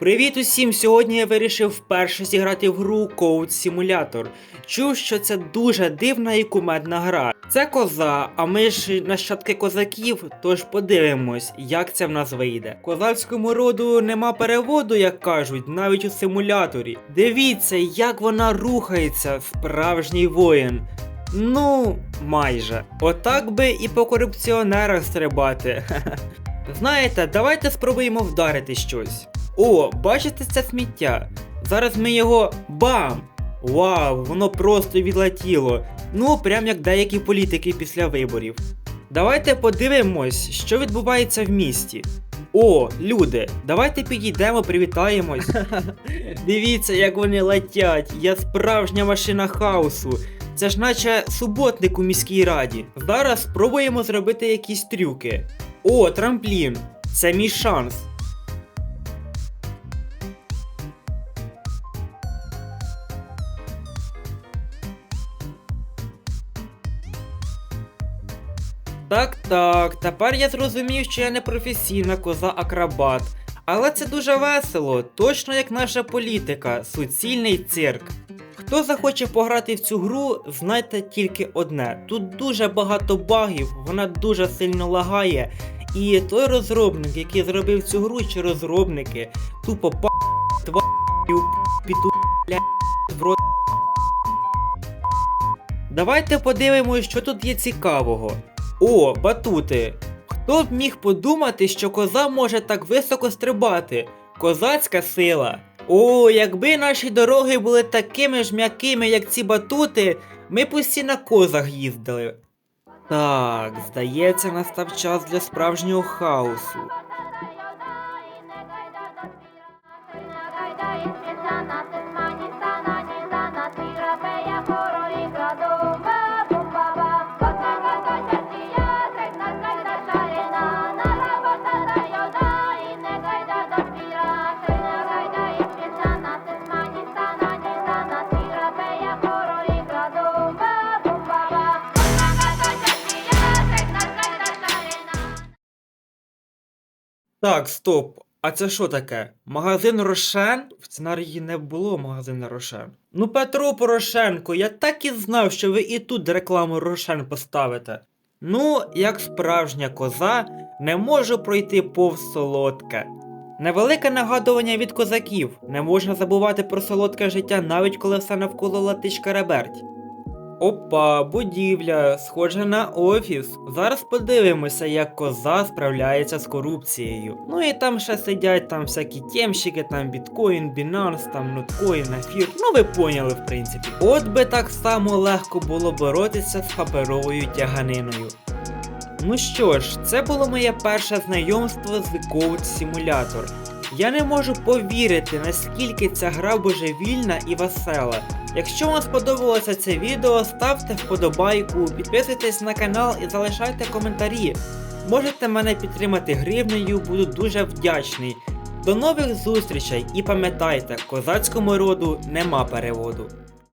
Привіт усім! Сьогодні я вирішив вперше зіграти в гру Code Simulator. Чув, що це дуже дивна і кумедна гра. Це коза, а ми ж нащадки козаків, тож подивимось, як це в нас вийде. Козацькому роду нема переводу, як кажуть, навіть у симуляторі. Дивіться, як вона рухається, справжній воїн. Ну, майже. Отак би і по корупціонерах стрибати. Знаєте, давайте спробуємо вдарити щось. О, бачите це сміття? Зараз ми його бам! Вау, воно просто відлетіло. Ну, прям як деякі політики після виборів. Давайте подивимось, що відбувається в місті. О, люди, давайте підійдемо, привітаємось. Дивіться, як вони летять. Я справжня машина хаосу. Це ж наче суботник у міській раді. Зараз спробуємо зробити якісь трюки. О, трамплін. Це мій шанс. Так, так, тепер я зрозумів, що я не професійна коза-акробат. Але це дуже весело, точно як наша політика, суцільний цирк. Хто захоче пограти в цю гру, знайте тільки одне: тут дуже багато багів, вона дуже сильно лагає. І той розробник, який зробив цю гру, чи розробники, тупо па тва піту в рот. Давайте подивимось, що тут є цікавого. О, батути! Хто б міг подумати, що коза може так високо стрибати? Козацька сила. О, якби наші дороги були такими ж м'якими, як ці батути, ми б усі на козах їздили. Так, здається, настав час для справжнього хаосу. Так, стоп. А це що таке? Магазин Рошен? В сценарії не було магазину Рошен. Ну, Петро Порошенко, я так і знав, що ви і тут рекламу Рошен поставите. Ну, як справжня коза, не можу пройти повз солодке. Невелике нагадування від козаків. Не можна забувати про солодке життя, навіть коли все навколо латиш шкереберть. Опа, будівля, схожа на офіс. Зараз подивимося, як коза справляється з корупцією. Ну і там ще сидять там всякі темщики, там біткоін, бінанс, там ноткоін, ефір. Ну ви поняли, в принципі. От би так само легко було боротися з паперовою тяганиною. Ну що ж, це було моє перше знайомство з Code Simulator. Я не можу повірити, наскільки ця гра божевільна і весела. Якщо вам сподобалося це відео, ставте вподобайку, підписуйтесь на канал і залишайте коментарі. Можете мене підтримати гривнею, буду дуже вдячний. До нових зустрічей і пам'ятайте, козацькому роду нема переводу.